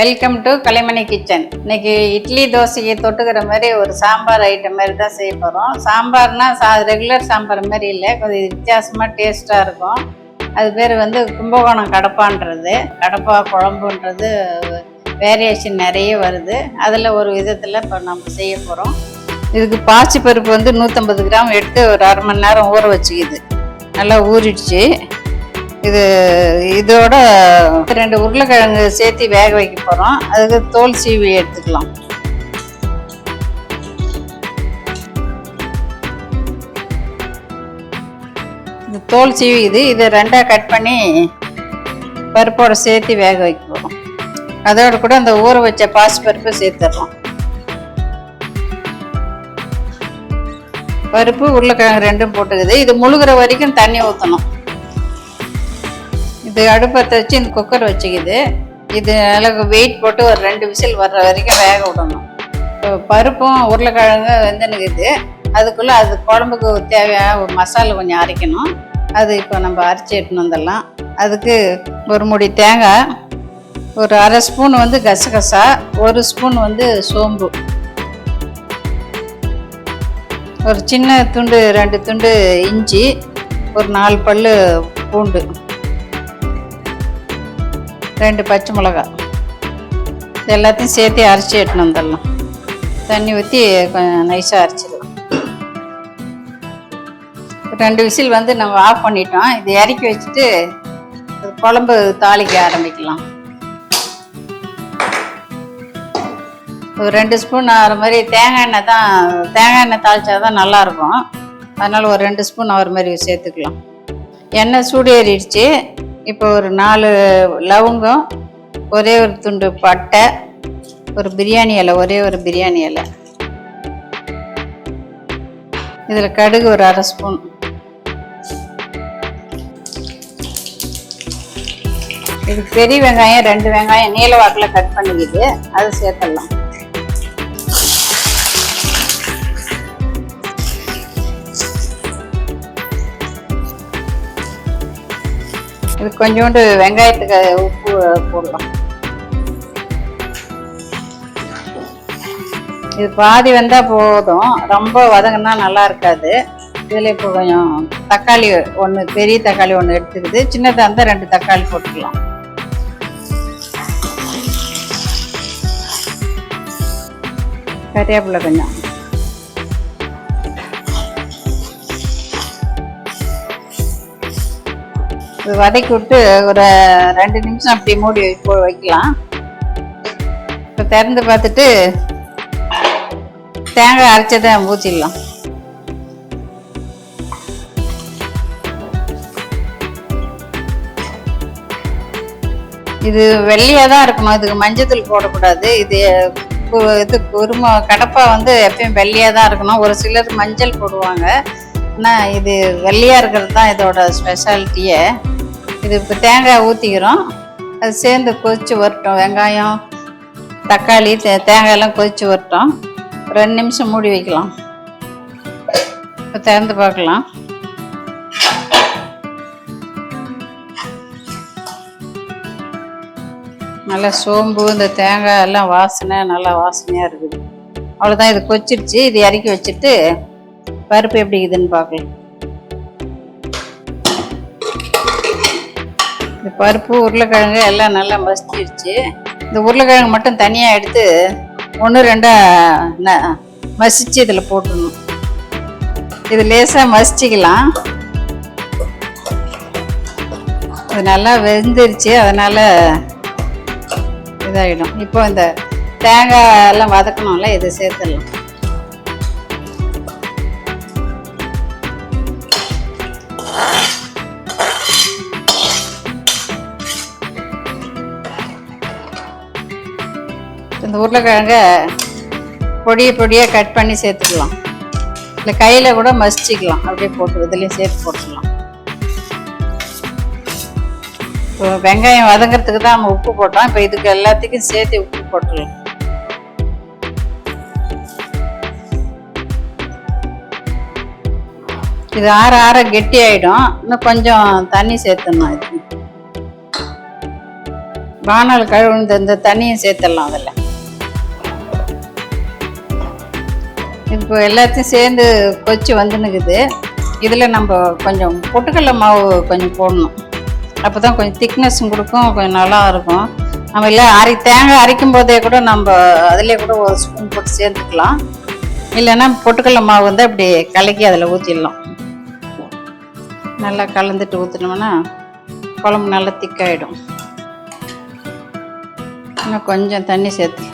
Welcome to Kalaimani kitchen இன்னைக்கு இட்லி தோசைக்கு தொட்டுக்கிற மாதிரி ஒரு சாம்பார் ஐட்டம் மாதிரி தான் செய்ய போகிறோம் சாம்பார்னால் சா ரெகுலர் சாம்பார் மாதிரி இல்லை கொஞ்சம் வித்தியாசமாக டேஸ்ட்டாக இருக்கும். அது பேர் வந்து கும்பகோணம் கடப்பான்றது. கடப்பா குழம்புன்றது வேரியேஷன் நிறைய வருது. அதில் ஒரு விதத்தில் இப்போ நம்ம செய்ய போகிறோம் இதுக்கு பாசி பருப்பு வந்து நூற்றம்பது கிராம் எடுத்து ஒரு அரை மணி நேரம் ஊற வச்சுக்கிது. நல்லா ஊறிடுச்சு. இது இதோட ரெண்டு உருளைக்கிழங்கு சேர்த்து வேக வைக்க போகிறோம் அதுக்கு தோல் சீவி எடுத்துக்கலாம். இந்த தோல் சீவி இது இதை ரெண்டாக கட் பண்ணி பருப்போட சேர்த்து வேக வைக்க போகிறோம் அதோட கூட அந்த ஊற வச்ச பாசி பருப்பு சேர்த்துடுறோம் பருப்பு உருளைக்கிழங்கு ரெண்டும் போட்டுக்குது. இது முழுகிற வரைக்கும் தண்ணி ஊற்றணும் இது அடுப்பத்தை வச்சு இந்த குக்கர் வச்சுக்குது. இது நல்லா வெயிட் போட்டு ஒரு ரெண்டு விசில் வர்ற வரைக்கும் வேக விடணும். இப்போ பருப்பும் உருளைக்கிழங்கு வெந்துனுக்குது. அதுக்குள்ளே அது குழம்புக்கு தேவையான ஒரு மசாலா கொஞ்சம் அரைக்கணும். அது இப்போ நம்ம அரைச்சி எடுத்துன்னு வந்துடலாம். அதுக்கு ஒரு முடி தேங்காய் ஒரு அரை ஸ்பூன் வந்து கசகசா ஒரு ஸ்பூன் வந்து சோம்பு. ஒரு சின்ன துண்டு ரெண்டு துண்டு இஞ்சி ஒரு நாலு பல் பூண்டு. ரெண்டு பச்சை மிளகாய். எல்லாத்தையும் சேர்த்து அரைச்சி எட்டணும் வந்துடலாம். தண்ணி ஊற்றி கொஞ்சம் நைஸாக அரைச்சிடலாம். ரெண்டு விசில் வந்து நம்ம ஆஃப் பண்ணிட்டோம். இது இறக்கி வச்சுட்டு குழம்பு தாளிக்க ஆரம்பிக்கலாம். ஒரு ரெண்டு ஸ்பூன் ஆகிற மாதிரி தேங்காய் எண்ணெய் தான் தேங்காய் எண்ணெய் தாளிச்சா தான் நல்லாயிருக்கும். அதனால் ஒரு ரெண்டு ஸ்பூன் ஆகிற மாதிரி சேர்த்துக்கலாம். எண்ணெய் சூடு ஏறிடுச்சு இப்போ ஒரு நாலு லவங்கம் ஒரே ஒரு துண்டு பட்டை ஒரு பிரியாணி இலை ஒரே ஒரு பிரியாணி இலை. இதில் கடுகு ஒரு அரை ஸ்பூன். இது பெரிய வெங்காயம் ரெண்டு வெங்காயம் நீல வாக்கில் கட் பண்ணிக்கிது அதை சேர்த்துடலாம். இது கொஞ்சோண்டு வெங்காயத்துக்கு உப்பு போடலாம். இது பாதி வெந்தால் போதும். ரொம்ப வதங்கினா நல்லா இருக்காது. இதில் இப்போ கொஞ்சம் தக்காளி ஒன்று பெரிய தக்காளி ஒன்று எடுத்துக்குது. சின்னதாக இருந்தால் ரெண்டு தக்காளி போட்டுக்கலாம். கறிவேப்பிலை கொஞ்சம். வதக்கி விட்டு ஒரு ரெண்டு நிமிஷம் அப்படி மூடி வை- வைக்கலாம். இப்போ திறந்து பார்த்துட்டு தேங்காய் அரைச்சதை ஊற்றிடலாம் இது வெள்ளையாக தான் இருக்கணும். இதுக்கு மஞ்சத்தூள் போடக்கூடாது. இது கு- இது குருமா கடப்பா வந்து எப்பயும் வெள்ளையாக தான் இருக்கணும். ஒரு சிலர் மஞ்சள் போடுவாங்க. ஆனால் இது வெள்ளையாக இருக்கிறது தான் இதோட ஸ்பெஷாலிட்டியே இது இப்போ தேங்காய் ஊற்றிக்கிறோம் அது சேர்ந்து கொதித்து வரட்டும். வெங்காயம் தக்காளி தே தேங்காயெல்லாம் கொதித்து வரட்டும். ரெண்டு நிமிஷம் மூடி வைக்கலாம். இப்போ திறந்து பார்க்கலாம். நல்லா சோம்பு இந்த தேங்காய் எல்லாம் வாசனை நல்லா வாசனையாக இருக்குது. அவ்வளோதான் இது கொச்சிடுச்சு இது இறக்கி வச்சுட்டு பருப்பு எப்படி இருக்குதுன்னு பார்க்கலாம். இந்த பருப்பு உருளைக்கிழங்கு எல்லாம் நல்லா மசிச்சிருச்சு. இந்த உருளைக்கிழங்கு மட்டும் தனியாக எடுத்து ஒன்று ரெண்டாக ந மசிச்சு இதில் போட்டுடணும். இது லேசாக மசிச்சிக்கலாம். இது நல்லா வெந்துருச்சு அதனால் இதாகிடும் இப்போ இந்த தேங்காய் எல்லாம் வதக்கணும்ல இதை சேர்த்துடலாம். இந்த உருளைக்கிழங்க பொடிய பொடியாக கட் பண்ணி சேர்த்துக்கலாம். இல்லை கையில் கூட மசிச்சிக்கலாம். அப்படியே போட்டு இதுலேயும் சேர்த்து போட்டுக்கலாம். இப்போ வெங்காயம் வதங்கிறதுக்கு தான் நம்ம உப்பு போட்டோம். இப்போ இதுக்கு எல்லாத்துக்கும் சேர்த்து உப்பு போட்டுடலாம் இது ஆற ஆற கெட்டி ஆகிடும் இன்னும் கொஞ்சம் தண்ணி சேர்த்துடணும். இது வானல் கழுவுன இந்த தண்ணியும் சேர்த்துடலாம் அதில். இப்போ எல்லாத்தையும் சேர்ந்து கொச்சி வந்துனுக்குது இதில் நம்ம கொஞ்சம் பொட்டுக்கடலை மாவு கொஞ்சம் போடணும். அப்போ தான் கொஞ்சம் திக்னஸும் கொடுக்கும் கொஞ்சம் நல்லா இருக்கும். நம்ம இல்லை அரை தேங்காய் அரைக்கும் போதே கூட நம்ம அதிலே கூட ஒரு ஸ்பூன் போட்டு சேர்த்துக்கலாம். இல்லைன்னா பொட்டுக்கடலை மாவு வந்து அப்படி கலக்கி அதில் ஊற்றிடலாம் நல்லா கலந்துட்டு ஊற்றினோம்னா குழம்பு நல்லா திக்காயிடும் இன்னும் கொஞ்சம் தண்ணி சேர்த்து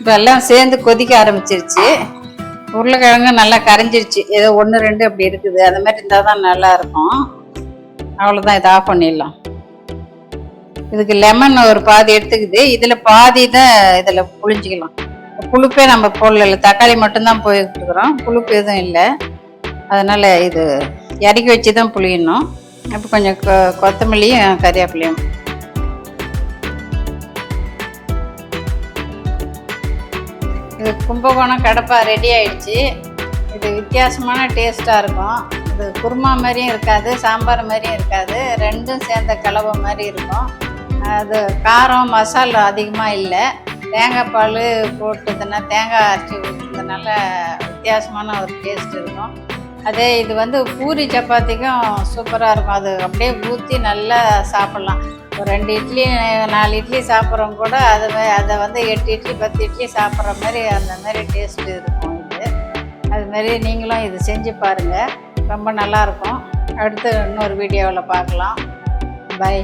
இப்போ எல்லாம் சேர்ந்து கொதிக்க ஆரம்பிச்சிருச்சு. உருளைக்கிழங்கு நல்லா கரைஞ்சிருச்சு. ஏதோ ஒன்று ரெண்டு அப்படி இருக்குது. அந்த மாதிரி இருந்தால் தான் நல்லா இருக்கும். அவ்வளோதான் இதை ஆஃப் பண்ணிடலாம். இதுக்கு லெமன் ஒரு பாதி எடுத்துக்குது. இதில் பாதி தான் இதில் புளிஞ்சிக்கலாம் புளிப்பே நம்ம போடல தக்காளி மட்டும்தான் போயிட்டுருக்குறோம் புளிப்பு எதுவும் இல்லை. அதனால் இது இறக்கி வச்சு தான் புளியணும் அப்போ கொஞ்சம் கொ கொத்தமல்லியும் கறிவேப்பிலையும் கும்பகோணம் கடப்பா ரெடி ஆயிடுச்சு. இது வித்தியாசமான டேஸ்ட்டாக இருக்கும். இது குருமா மாதிரியும் இருக்காது சாம்பார் மாதிரியும் இருக்காது. ரெண்டும் சேர்ந்த கலவை மாதிரி இருக்கும். அது காரம் மசாலா அதிகமாக இல்லை. தேங்காய் பால் போட்டதுன்னா தேங்காய் அரைச்சி ஊற்றுறதுனால வித்தியாசமான ஒரு டேஸ்ட் இருக்கும். அதே இது வந்து பூரி சப்பாத்திக்கும் சூப்பராக இருக்கும். அது அப்படியே ஊற்றி நல்லா சாப்பிட்லாம். ரெண்டு இட்லி நாலு இட்லி சாப்பிட்றோம் கூட அது அதை வந்து எட்டு இட்லி பத்து இட்லி சாப்பிட்ற மாதிரி அந்த மாதிரி டேஸ்ட் இருக்கும் இது. அதுமாரி நீங்களும் இது செஞ்சு பாருங்கள் ரொம்ப நல்லாயிருக்கும் அடுத்து இன்னொரு வீடியோவில் பார்க்கலாம். பை